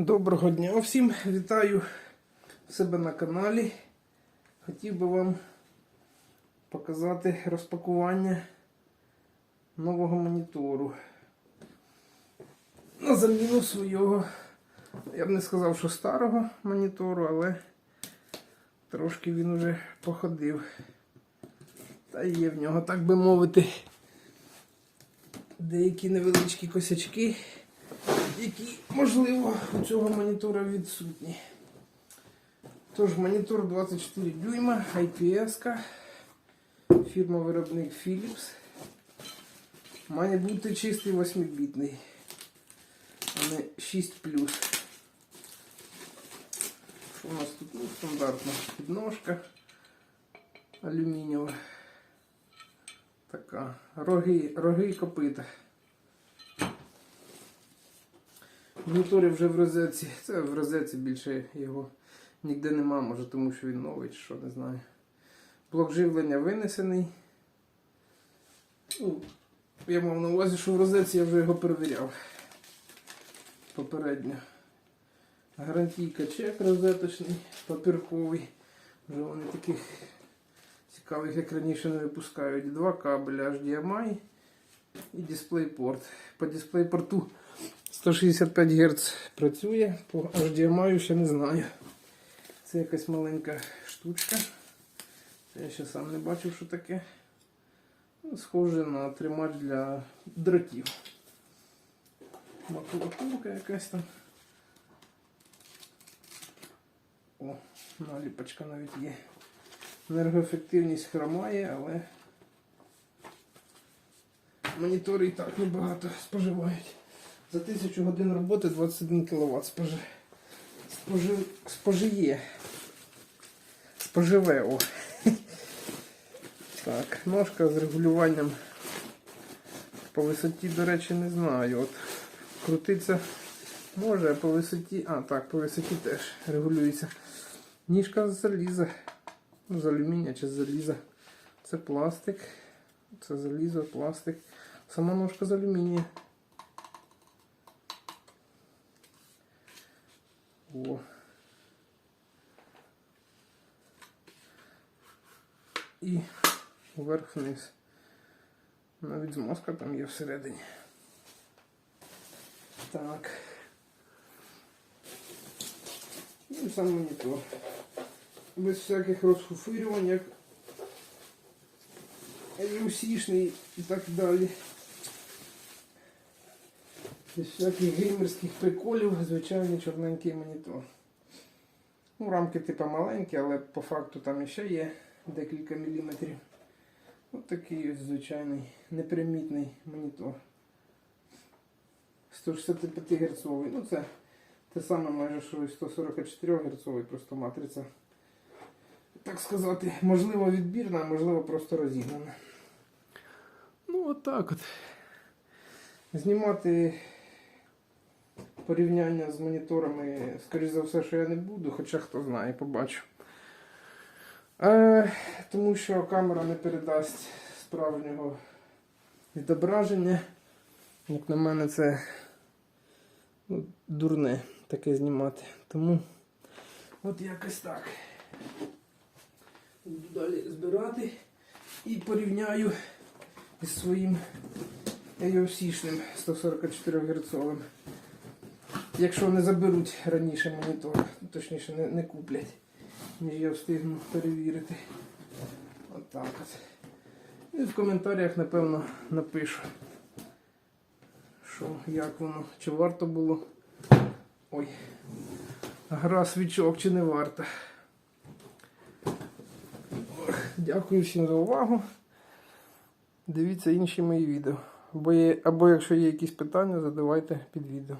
Доброго дня всім! Вітаю себе на каналі. Хотів би вам показати розпакування нового монітору. На заміну свого, я б не сказав, що старого монітору, але трошки він уже походив. Та є в нього, так би мовити, деякі невеличкі косячки які, можливо, у цього монітора відсутні. Тож, монітор 24 дюйма, IPS, фірма-виробник Philips. Має бути чистий 8-бітний, а не 6 Що у нас тут? Ну, стандартна підножка алюмінієва. Така. Роги, роги і копита. Моніторі вже в розетці. Це в розетці більше його ніде нема, може тому що він новий чи що, не знаю. Блок живлення винесений. Ну, я мав на увазі, що в розетці я вже його перевіряв. Попередньо. Гарантійка чек розеточний, папірковий. Вже вони таких цікавих, як раніше не випускають. Два кабеля HDMI і DisplayPort. По DisplayPort 165 Гц працює, по HDMI ще не знаю. Це якась маленька штучка. Я ще сам не бачив, що таке. Ну, Схоже на тримач для дротів. Макулатурка якась там. О, наліпочка навіть є. Енергоефективність хромає, але монітори і так небагато споживають. За 1000 годин роботи 21 кВт спожи... Спожи... спожиє. Споживе. О. Так, ножка з регулюванням по висоті, до речі, не знаю. От крутиться може, а по висоті. А, так, по висоті теж регулюється. Ніжка з заліза. Ну, з алюмінія чи з заліза. Це пластик. Це залізо, пластик. Сама ножка з алюмінія. О. І вверх вниз. Навіть змазка там є всередині. Так. І сам монітор. Без всяких розфуфирювань, як усішний і так далі. Без всяких геймерських приколів, звичайний чорненький монітор. Ну, рамки типа маленькі, але по факту там іще є декілька міліметрів. Ось такий ось звичайний непримітний монітор. 165 Гц. Ну це те саме майже що і 144 Гц, просто матриця. Так сказати, можливо відбірна, а можливо просто розігнана. Ну от так от. Знімати порівняння з моніторами, скоріш за все, що я не буду, хоча хто знає, побачу. Е, тому що камера не передасть справжнього відображення. Як на мене, це ну, дурне таке знімати. Тому от якось так. Буду далі збирати і порівняю із своїм AOC-шним 144 Гц. Якщо не заберуть раніше монітор, точніше не, не куплять, ніж я встигну перевірити. Отак от. І в коментарях, напевно, напишу, що як воно, чи варто було. Ой, гра свічок чи не варта. Дякую всім за увагу. Дивіться інші мої відео. Або, є, або якщо є якісь питання, задавайте під відео.